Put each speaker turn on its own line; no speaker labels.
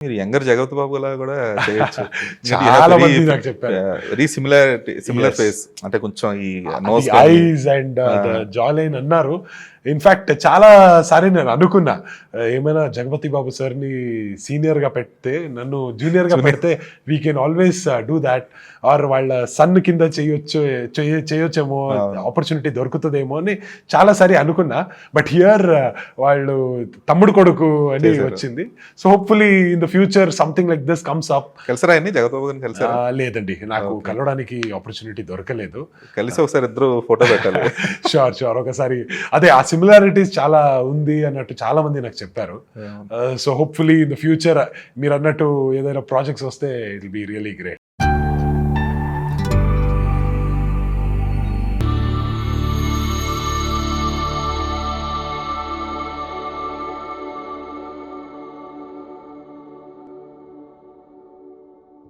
మీరు యంగర్ జగత్ బాబు లా కూడా చేయొచ్చు
చాలా మంది నాకు చెప్పారు.
Very similar similar. ఫేస్ అంటే కొంచెం ఈ nose
eyes and
Ah.
Jaw line అన్నారు ఇన్ఫాక్ట్ చాలా సారి నేను అనుకున్నా uh, ఏమైనా జగపతి బాబు సార్ని సీనియర్గా పెడితే నన్ను జూనియర్గా
Junior.
పెడితే we can always do that or వాళ్ళ సన్ కింద చేయొచ్చు చేయ- చేయొచ్చేమో. ఆపర్చునిటీ దొరుకుతుందేమో అని చాలా సారి అనుకున్నా. బట్ హియర్ వాళ్ళు తమ్ముడు కొడుకు అని. వచ్చింది. So hopefully in the future something like this comes up
కలిసారా కలిసారా?
లేదండి. నాకు. కలవడానికి ఆపర్చునిటీ దొరకలేదు.
కలిసి ఒకసారి ఇద్దరు ఫోటో పెట్టాలి.
షూర్ షూర్ ఒకసారి అదే ఆ సిమిలారిటీస్ చాలా ఉంది అన్నట్టు చాలా మంది నాకు చెప్పారు. So hopefully in the future మీరు అన్నట్టు ఏదైనా ప్రాజెక్ట్స్ వస్తే ఇట్ బి రియలీ గ్రేట్